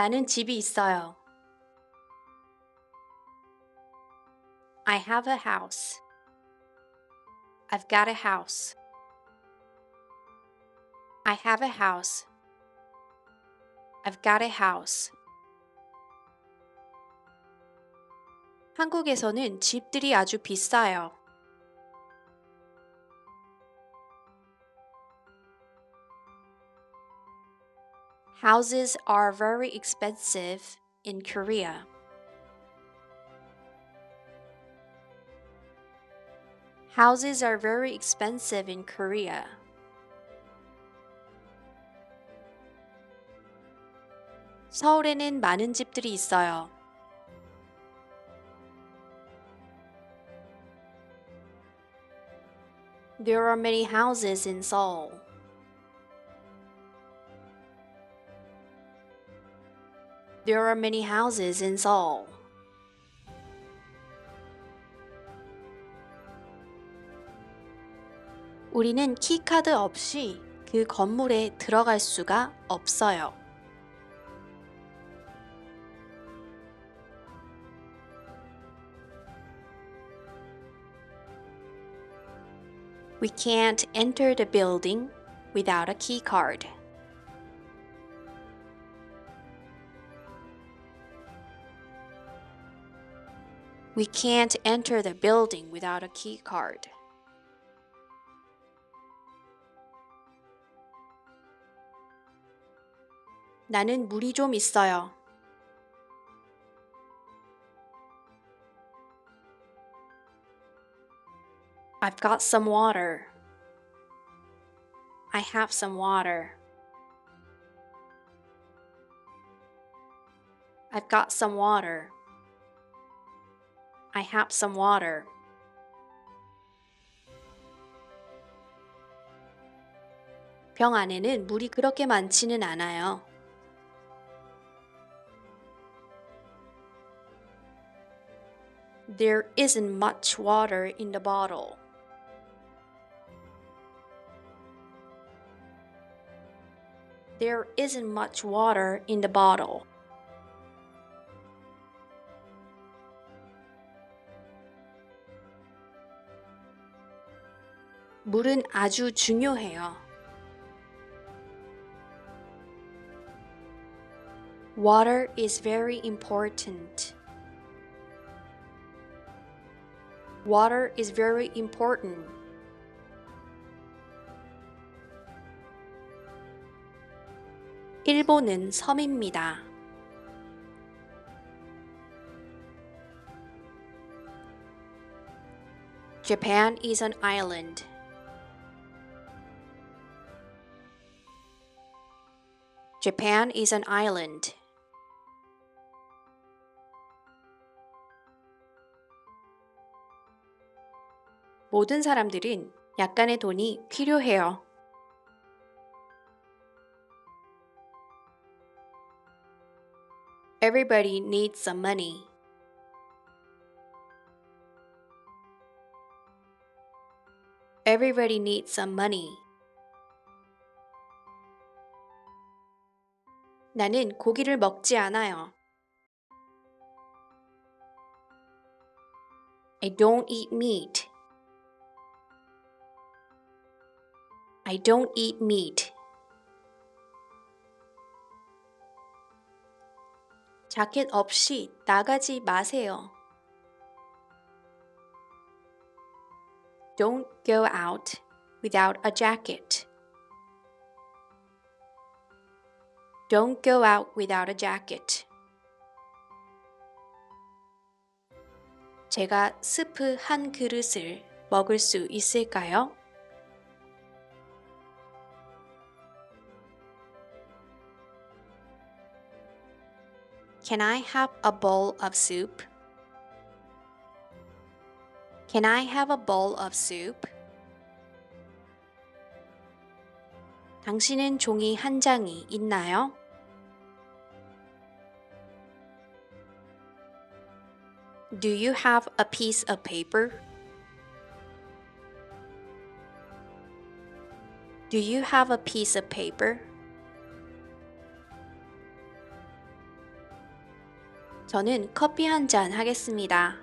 나는 집이 있어요. I have a house. I've got a house. I have a house. I've got a house. 한국에서는 집들이 아주 비싸요. Houses are very expensive in Korea. Houses are very expensive in Korea. 서울에는 많은 집들이 있어요. There are many houses in Seoul. There are many houses in Seoul. 우리는 키카드 없이 그 건물에 들어갈 수가 없어요. We can't enter the building without a key card. We can't enter the building without a key card. 나는 물이 좀 있어요. I've got some water. I have some water. I've got some water. I have some water. 병 안에는 물이 그렇게 많지는 않아요. There isn't much water in the bottle. There isn't much water in the bottle. 물은 아주 중요해요. Water is very important. Water is very important. 일본은 섬입니다. Japan is an island. Japan is an island. 모든 사람들은 약간의 돈이 필요해요. Everybody needs some money. Everybody needs some money. 나는 고기를 먹지 않아요. I don't eat meat. I don't eat meat. 자켓 없이 나가지 마세요. Don't go out without a jacket. Don't go out without a jacket. 제가 스프 한 그릇을 먹을 수 있을까요? Can I have a bowl of soup? Can I have a bowl of soup? 당신은 종이 한 장이 있나요? Do you have a piece of paper? Do you have a piece of paper? 저는 커피 한 잔 하겠습니다.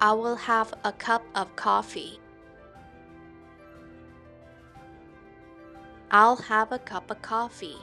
I will have a cup of coffee. I'll have a cup of coffee.